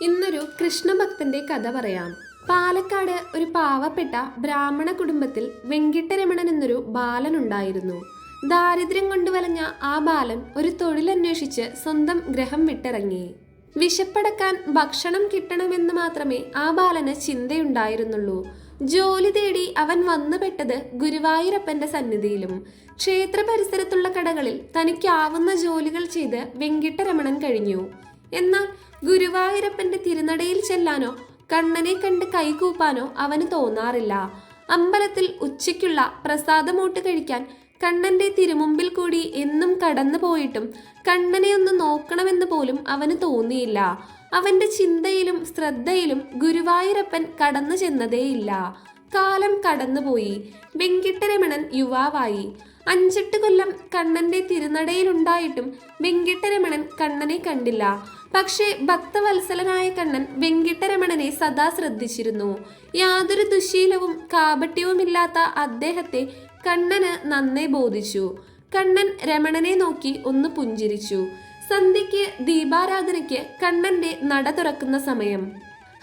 ഇന്നൊരു കൃഷ്ണഭക്തന്റെ കഥ പറയാം. പാലക്കാട് ഒരു പാവപ്പെട്ട ബ്രാഹ്മണ കുടുംബത്തിൽ വെങ്കിട്ടരമണൻ എന്നൊരു ബാലൻ ഉണ്ടായിരുന്നു. ദാരിദ്ര്യം കൊണ്ട് വലഞ്ഞ ആ ബാലൻ ഒരു തൊഴിലന്വേഷിച്ച് സ്വന്തം ഗ്രഹം വിട്ടിറങ്ങി. വിശപ്പടക്കാൻ ഭക്ഷണം കിട്ടണമെന്ന് മാത്രമേ ആ ബാലന് ചിന്തയുണ്ടായിരുന്നുള്ളൂ. ജോലി തേടി അവൻ വന്നുപെട്ടത് ഗുരുവായൂരപ്പന്റെ സന്നിധിയിലും. ക്ഷേത്ര പരിസരത്തുള്ള കടകളിൽ തനിക്കാവുന്ന ജോലികൾ ചെയ്ത് വെങ്കിട്ടരമണൻ കഴിഞ്ഞു. എന്നാൽ ഗുരുവായൂരപ്പന്റെ തിരുനടയിൽ ചെല്ലാനോ കണ്ണനെ കണ്ട് കൈകൂപ്പാനോ അവന് തോന്നാറില്ല. അമ്പലത്തിൽ ഉച്ചയ്ക്കുള്ള പ്രസാദമൂട്ട് കഴിക്കാൻ കണ്ണന്റെ തിരുമുമ്പിൽ കൂടി എന്നും കടന്നു പോയിട്ടും കണ്ണനെ ഒന്ന് നോക്കണമെന്ന് പോലും അവന് തോന്നിയില്ല. അവന്റെ ചിന്തയിലും ശ്രദ്ധയിലും ഗുരുവായൂരപ്പൻ കടന്നു ചെന്നതേയില്ല. കാലം കടന്നുപോയി. വെങ്കിട്ടരമണൻ യുവാവായി. അഞ്ചെട്ട് കൊല്ലം കണ്ണന്റെ തിരുനടയിലുണ്ടായിട്ടും വെങ്കിട്ടരമണൻ കണ്ണനെ കണ്ടില്ല. പക്ഷേ ഭക്തവത്സലനായ കണ്ണൻ വെങ്കിട്ടരമണനെ സദാ ശ്രദ്ധിച്ചിരുന്നു. യാതൊരു ദുശീലവും കാപട്യവുമില്ലാത്ത അദ്ദേഹത്തെ കണ്ണന് നന്നേ ബോധിച്ചു. കണ്ണൻ രമണനെ നോക്കി ഒന്ന് പുഞ്ചിരിച്ചു. സന്ധ്യയ്ക്ക് ദീപാരാധനയ്ക്ക് കണ്ണന്റെ നട തുറക്കുന്ന സമയം.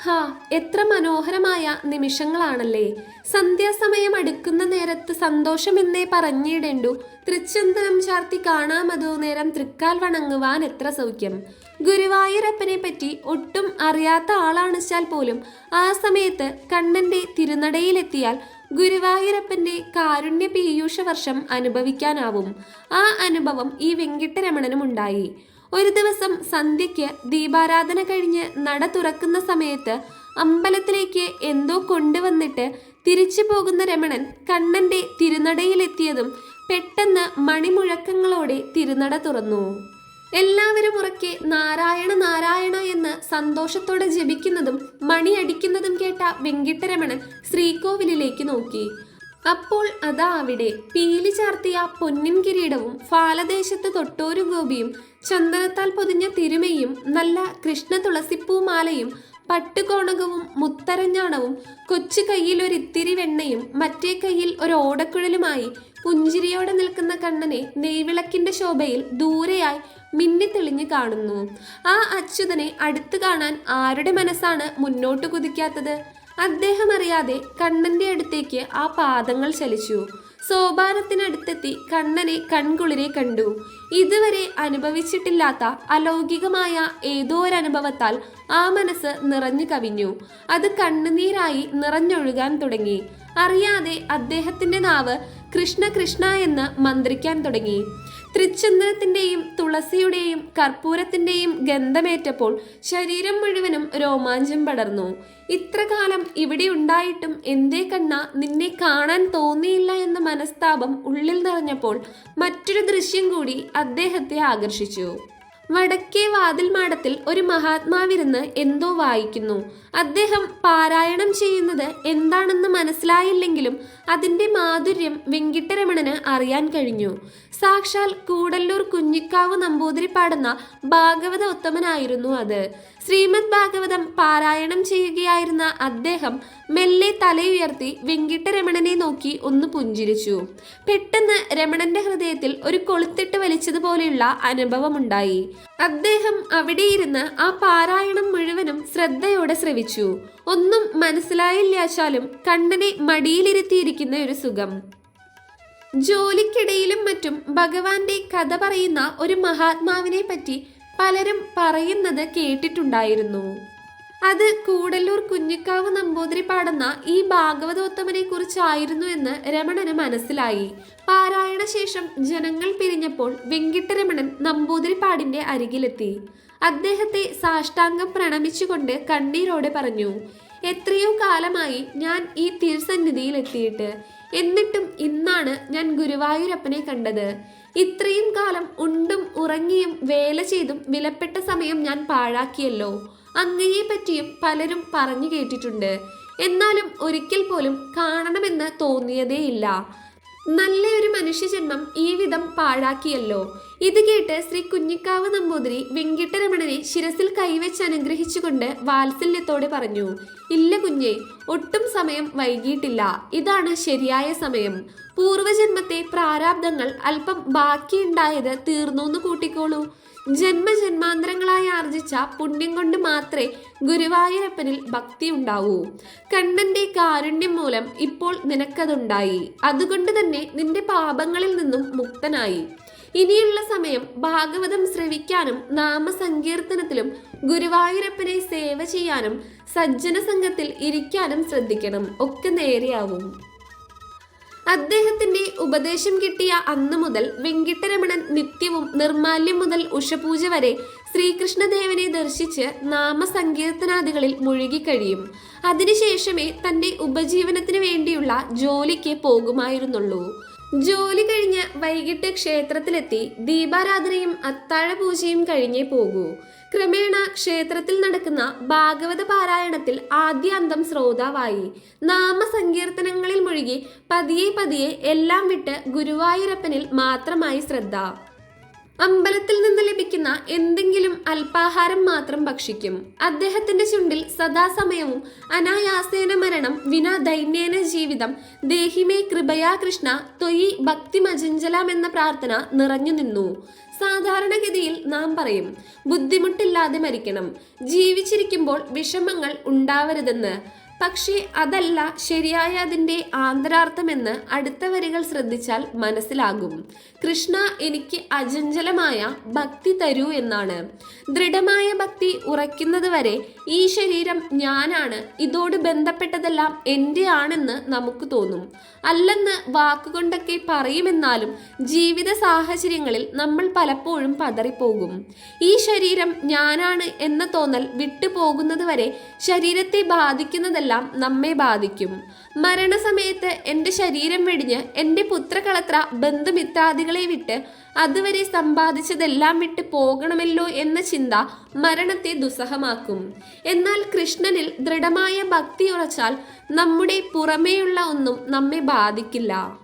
ഹാ എത്ര മനോഹരമായ നിമിഷങ്ങളാണല്ലേ. സന്ധ്യാസമയം അടുക്കുന്ന നേരത്ത് സന്തോഷമെന്നേ പറഞ്ഞിടേണ്ടു. തൃച്ചന്തനം ചാർത്തി കാണാമതോ നേരം തൃക്കാൽ വണങ്ങുവാൻ എത്ര സൗഖ്യം. ഗുരുവായൂരപ്പനെ പറ്റി ഒട്ടും അറിയാത്ത ആളാണിച്ചാൽ പോലും. ആ സമയത്ത് കണ്ണന്റെ തിരുനടയിലെത്തിയാൽ ഗുരുവായൂരപ്പന്റെ കാരുണ്യ പീയൂഷ വർഷം അനുഭവിക്കാനാവും. ആ അനുഭവം ഈ വെങ്കിട്ടരമണനും ഉണ്ടായി ഒരു ദിവസം സന്ധ്യയ്ക്ക് ദീപാരാധന കഴിഞ്ഞ് നട തുറക്കുന്ന സമയത്ത് അമ്പലത്തിലേക്ക് എന്തോ കൊണ്ടുവന്നിട്ട് തിരിച്ചു പോകുന്ന രമണൻ കണ്ണന്റെ തിരുനടയിലെത്തിയതും പെട്ടെന്ന് മണിമുഴക്കങ്ങളോടെ തിരുനട തുറന്നു. എല്ലാവരും ഉറക്കെ നാരായണ നാരായണ എന്ന് സന്തോഷത്തോടെ ജപിക്കുന്നതും മണി അടിക്കുന്നതും കേട്ട വെങ്കിട്ടരമണൻ ശ്രീകോവിലിലേക്ക് നോക്കി. അപ്പോൾ അതാ അവിടെ പീലി ചാർത്തിയ പൊന്നിൻ കിരീടവും ഫാലദേശത്ത് തൊട്ടോരു ഗോപിയും ചന്ദനത്താൽ പൊതിഞ്ഞ തിരുമയും നല്ല കൃഷ്ണ തുളസിപ്പൂമാലയും പട്ടുകോണകവും മുത്തരഞ്ഞാണവും കൊച്ചു കയ്യിൽ ഒരു ഇത്തിരി വെണ്ണയും മറ്റേ കയ്യിൽ ഒരു ഓടക്കുഴലുമായി പുഞ്ചിരിയോടെ നിൽക്കുന്ന കണ്ണനെ നെയ്വിളക്കിന്റെ ശോഭയിൽ ദൂരെയായി മിന്നിത്തെളിഞ്ഞു കാണുന്നു. ആ അച്യുതനെ അടുത്തു കാണാൻ ആരുടെ മനസ്സാണ് മുന്നോട്ട് കുതിക്കാത്തത്? അദ്ദേഹം അറിയാതെ കണ്ണന്റെ അടുത്തേക്ക് ആ പാദങ്ങൾ ചലിച്ചു. സോപാനത്തിനടുത്തെത്തി കണ്ണനെ കൺകുളിരെ കണ്ടു. ഇതുവരെ അനുഭവിച്ചിട്ടില്ലാത്ത അലൗകികമായ ഏതോ ഒരനുഭവത്താൽ ആ മനസ്സ് നിറഞ്ഞു കവിഞ്ഞു. അത് കണ്ണുനീരായി നിറഞ്ഞൊഴുകാൻ തുടങ്ങി. അറിയാതെ അദ്ദേഹത്തിന്റെ നാവ് കൃഷ്ണ കൃഷ്ണ എന്ന് മന്ത്രിക്കാൻ തുടങ്ങി. തൃച്ചന്ദനത്തിന്റെയും തുളസിയുടെയും കർപ്പൂരത്തിന്റെയും ഗന്ധമേറ്റപ്പോൾ ശരീരം മുഴുവനും രോമാഞ്ചം പടർന്നു. ഇത്ര കാലം ഇവിടെ ഉണ്ടായിട്ടും എന്തേ കണ്ണ നിന്നെ കാണാൻ തോന്നിയില്ല എന്ന മനസ്താപം ഉള്ളിൽ നിറഞ്ഞപ്പോൾ മറ്റൊരു ദൃശ്യം കൂടി അദ്ദേഹത്തെ ആകർഷിച്ചു. വടക്കേ വാതിൽ മാടത്തിൽ ഒരു മഹാത്മാവിരുന്ന് എന്തോ വായിക്കുന്നു. അദ്ദേഹം പാരായണം ചെയ്യുന്നത് എന്താണെന്ന് മനസ്സിലായില്ലെങ്കിലും അതിന്റെ മാധുര്യം വെങ്കിട്ടരമണന് അറിയാൻ കഴിഞ്ഞു. സാക്ഷാൽ കൂടല്ലൂർ കുഞ്ഞിക്കാവ് നമ്പൂതിരി പാടുന്ന ഭാഗവത ഉത്തമനായിരുന്നു അത്. ശ്രീമദ് ഭാഗവതം പാരായണം ചെയ്യുകയായിരുന്ന അദ്ദേഹം മെല്ലെ തലയുയർത്തി വെങ്കിട്ടരമണനെ നോക്കി ഒന്ന് പുഞ്ചിരിച്ചു. പെട്ടെന്ന് രമണന്റെ ഹൃദയത്തിൽ ഒരു കൊളുത്തിട്ട് വലിച്ചതുപോലെയുള്ള അനുഭവമുണ്ടായി. അദ്ദേഹം അവിടെയിരുന്ന് ആ പാരായണം മുഴുവനും ശ്രദ്ധയോടെ ശ്രവിച്ചു. ഒന്നും മനസ്സിലായില്ലാച്ചാലും കണ്ണനെ മടിയിലിരുത്തിയിരിക്കുന്ന ഒരു സുഖം. ജോലിക്കിടയിലും മറ്റും ഭഗവാന്റെ കഥ പറയുന്ന ഒരു മഹാത്മാവിനെ പറ്റി പലരും പറയുന്നത് കേട്ടിട്ടുണ്ടായിരുന്നു. അത് കൂടല്ലൂർ കുഞ്ഞിക്കാവ് നമ്പൂതിരി പാടുന്ന ഈ ഭാഗവതോത്തമനെ കുറിച്ചായിരുന്നു എന്ന് രമണന് മനസ്സിലായി. പാരായണ ശേഷം ജനങ്ങൾ പിരിഞ്ഞപ്പോൾ വെങ്കിട്ടരമണൻ നമ്പൂതിരിപ്പാടിന്റെ അരികിലെത്തി. അദ്ദേഹത്തെ സാഷ്ടാംഗം പ്രണമിച്ചുകൊണ്ട് കണ്ണീരോടെ പറഞ്ഞു എത്രയോ കാലമായി ഞാൻ ഈ തിരുസന്നിധിയിൽ എത്തിയിട്ട് എന്നിട്ടും ഇന്നാണ് ഞാൻ ഗുരുവായൂരപ്പനെ കണ്ടത്. ഇത്രയും കാലം ഉണ്ടും ഉറങ്ങിയും വേല ചെയ്തും വിലപ്പെട്ട സമയം ഞാൻ പാഴാക്കിയല്ലോ. അങ്ങയെ പറ്റിയും പലരും പറഞ്ഞു കേട്ടിട്ടുണ്ട്. എന്നാലും ഒരിക്കൽ പോലും കാണണമെന്ന് തോന്നിയതേയില്ല. നല്ലൊരു മനുഷ്യജന്മം ഈ വിധം പാഴാക്കിയല്ലോ. ഇത് കേട്ട് ശ്രീ കുഞ്ഞിക്കാവ് നമ്പൂതിരി വെങ്കിട്ടരമണനെ ശിരസിൽ കൈവച്ച് അനുഗ്രഹിച്ചുകൊണ്ട് വാത്സല്യത്തോടെ പറഞ്ഞു ഇല്ല കുഞ്ഞെ ഒട്ടും സമയം വൈകിയിട്ടില്ല. ഇതാണ് ശരിയായ സമയം. പൂർവജന്മത്തെ പ്രാരാബ്ദങ്ങൾ അല്പം ബാക്കിയുണ്ടായത് തീർന്നു എന്ന് കൂട്ടിക്കോളൂ. ജന്മജന്മാന്തരങ്ങളായി ആർജിച്ച പുണ്യം കൊണ്ട് മാത്രമേ ഗുരുവായൂരപ്പനിൽ ഭക്തി ഉണ്ടാവൂ. കണ്ണന്റെ കാരുണ്യം മൂലം ഇപ്പോൾ നിനക്കതുണ്ടായി. അതുകൊണ്ട് തന്നെ നിന്റെ പാപങ്ങളിൽ നിന്നും മുക്തനായി. ഇനിയുള്ള സമയം ഭാഗവതം ശ്രവിക്കാനും നാമസങ്കീർത്തനത്തിലും ഗുരുവായൂരപ്പനെ സേവ ചെയ്യാനും സജ്ജന സംഘത്തിൽ ഇരിക്കാനും ശ്രദ്ധിക്കണം. ഒക്കെ നേരെയാവും. അദ്ദേഹത്തിന്റെ ഉപദേശം കിട്ടിയ അന്നു മുതൽ വെങ്കിട്ടരമണൻ നിത്യവും നിർമാല്യം മുതൽ ഉഷപൂജ വരെ ശ്രീകൃഷ്ണദേവനെ ദർശിച്ച് നാമസങ്കീർത്തനാദികളിൽ മുഴുകിക്കഴിയും അതിനുശേഷമേ തന്റെ ഉപജീവനത്തിന് വേണ്ടിയുള്ള ജോലിക്ക് പോകുമായിരുന്നുള്ളൂ. ജോലി കഴിഞ്ഞ് വൈകിട്ട് ക്ഷേത്രത്തിലെത്തി ദീപാരാധനയും അത്താഴപൂജയും കഴിഞ്ഞേ പോകൂ. ക്രമേണ ക്ഷേത്രത്തിൽ നടക്കുന്ന ഭാഗവത പാരായണത്തിൽ ആദ്യാന്തം ശ്രോതാവായി. നാമസങ്കീർത്തനങ്ങളിൽ മുഴുകി പതിയെ പതിയെ എല്ലാം വിട്ട് ഗുരുവായൂരപ്പനിൽ മാത്രമായി ശ്രദ്ധ. അമ്പലത്തിൽ നിന്ന് ലഭിക്കുന്ന എന്തെങ്കിലും അല്പാഹാരം മാത്രം ഭക്ഷിക്കും. അദ്ദേഹത്തിന്റെ ചുണ്ടിൽ സദാസമയവും അനായാസേന മരണം വിന ദൈന്യേന ജീവിതം ദേഹിമേ കൃപയാ കൃഷ്ണ തൊയി ഭക്തി മജഞ്ചലാം എന്ന പ്രാർത്ഥന നിറഞ്ഞു നിന്നു. സാധാരണഗതിയിൽ നാം പറയും ബുദ്ധിമുട്ടില്ലാതെ മരിക്കണം. ജീവിച്ചിരിക്കുമ്പോൾ വിഷമങ്ങൾ ഉണ്ടാവരുതെന്ന്. പക്ഷേ അതല്ല ശരിയായ അതിന്റെ ആന്തരാർത്ഥമെന്ന് അടുത്ത വരികൾ ശ്രദ്ധിച്ചാൽ മനസ്സിലാകും. കൃഷ്ണ എനിക്ക് അചഞ്ചലമായ ഭക്തി തരൂ എന്നാണ്. ദൃഢമായ ഭക്തി ഉറയ്ക്കുന്നത് വരെ ഈ ശരീരം ഞാനാണ്. ഇതോട് ബന്ധപ്പെട്ടതെല്ലാം എന്റെ ആണെന്ന് നമുക്ക് തോന്നും. അല്ലെന്ന് വാക്കുകൊണ്ടൊക്കെ പറയുമെന്നാലും ജീവിത സാഹചര്യങ്ങളിൽ നമ്മൾ പലപ്പോഴും പതറിപ്പോകും. ഈ ശരീരം ഞാനാണ് എന്ന തോന്നൽ വിട്ടുപോകുന്നത് വരെ ശരീരത്തെ ബാധിക്കുന്നതെല്ലാം നമ്മെ ബാധിക്കും. മരണസമയത്ത് എന്റെ ശരീരം വെടിഞ്ഞ് എന്റെ പുത്രകളത്ര ബന്ധുമിത്രാദികളെ വിട്ട് അതുവരെ സമ്പാദിച്ചതെല്ലാം വിട്ട് പോകണമല്ലോ എന്ന ചിന്ത മരണത്തെ ദുസ്സഹമാക്കും. എന്നാൽ കൃഷ്ണനിൽ ദൃഢമായ ഭക്തി ഉറച്ചാൽ നമ്മുടെ പുറമേയുള്ള ഒന്നും നമ്മെ ബാധിക്കില്ല.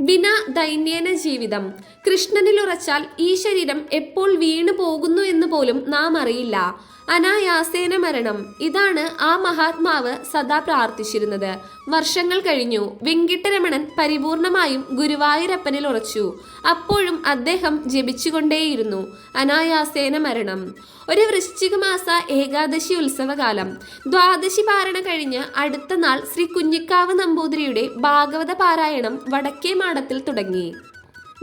വിന ദൈന്യേന ജീവിതം. കൃഷ്ണനിൽ ഉറച്ചാൽ ഈ ശരീരം എപ്പോൾ വീണു പോകുന്നു എന്ന് പോലും നാം അറിയില്ല. അനായാസേന മരണം. ഇതാണ് ആ മഹാത്മാവ് സദാ പ്രാർത്ഥിച്ചിരുന്നത്. വർഷങ്ങൾ കഴിഞ്ഞു. വെങ്കിട്ടരമണൻ പരിപൂർണമായും ഗുരുവായൂരപ്പനിൽ ഉറച്ചു അപ്പോഴും അദ്ദേഹം ജപിച്ചുകൊണ്ടേയിരുന്നു. അനായാസേന മരണം. ഒരു വൃശ്ചികമാസ ഏകാദശി ഉത്സവകാലം. ദ്വാദശി പാരണ കഴിഞ്ഞ് അടുത്ത നാൾ ശ്രീ കുഞ്ഞിക്കാവ് നമ്പൂതിരിയുടെ ഭാഗവത പാരായണം വടക്കേ മാടത്തിൽ തുടങ്ങി.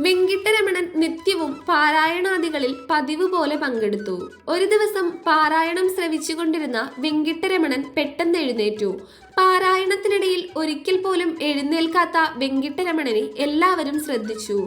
വെങ്കിട്ടരമണൻ നിത്യവും പാരായണാദികളിൽ പതിവ് പോലെ പങ്കെടുത്തു. ഒരു ദിവസം പാരായണം ശ്രവിച്ചുകൊണ്ടിരുന്ന വെങ്കിട്ടരമണൻ പെട്ടെന്ന് എഴുന്നേറ്റു. പാരായണത്തിനിടയിൽ ഒരിക്കൽ പോലും എഴുന്നേൽക്കാത്ത വെങ്കിട്ടരമണനെ എല്ലാവരും ശ്രദ്ധിച്ചു.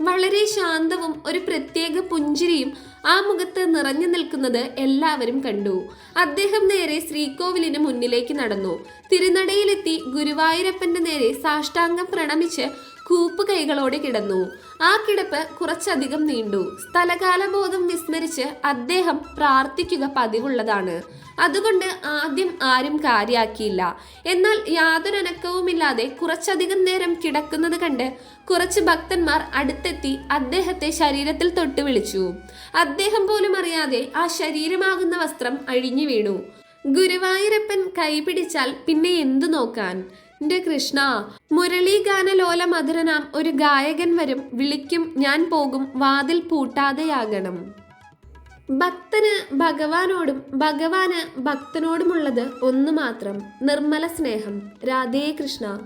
വളരെ ശാന്തവും ഒരു പ്രത്യേക പുഞ്ചിരിയും ആ മുഖത്ത് നിറഞ്ഞു നിൽക്കുന്നത് എല്ലാവരും കണ്ടു. അദ്ദേഹം നേരെ ശ്രീകോവിലിന് മുന്നിലേക്ക് നടന്നു. തിരുനടയിലെത്തി ഗുരുവായൂരപ്പന്റെ നേരെ സാഷ്ടാംഗം പ്രണമിച്ച് കൂപ്പ് കൈകളോടെ കിടന്നു. ആ കിടപ്പ് കുറച്ചധികം നീണ്ടു. സ്ഥലകാലബോധം വിസ്മരിച്ച് അദ്ദേഹം പ്രാർത്ഥിക്കുക പതിവുള്ളതാണ്. അതുകൊണ്ട് ആദ്യം ആരും കാര്യാക്കിയില്ല. എന്നാൽ യാതൊരു അനക്കവുമില്ലാതെ കുറച്ചധികം നേരം കിടക്കുന്നത് കണ്ട് കുറച്ച് ഭക്തന്മാർ അടുത്തെത്തി അദ്ദേഹത്തെ ശരീരത്തിൽ തൊട്ട് വിളിച്ചു. അദ്ദേഹം പോലും അറിയാതെ ആ ശരീരമാകുന്ന വസ്ത്രം അഴിഞ്ഞു വീണു. ഗുരുവായൂരപ്പൻ കൈപിടിച്ചാൽ പിന്നെ എന്തു നോക്കാൻ? എന്റെ കൃഷ്ണ. മുരളീഗാനലോല മധുരനാം ഒരു ഗായകൻ വരും. വിളിക്കും ഞാൻ പോകും വാതിൽ പൂട്ടാതെയാകണം. ഭക്തന് ഭഗവാനോടും ഭഗവാന് ഭക്തനോടുമുള്ളത് ഒന്നു മാത്രം നിർമ്മല സ്നേഹം. രാധേ കൃഷ്ണ.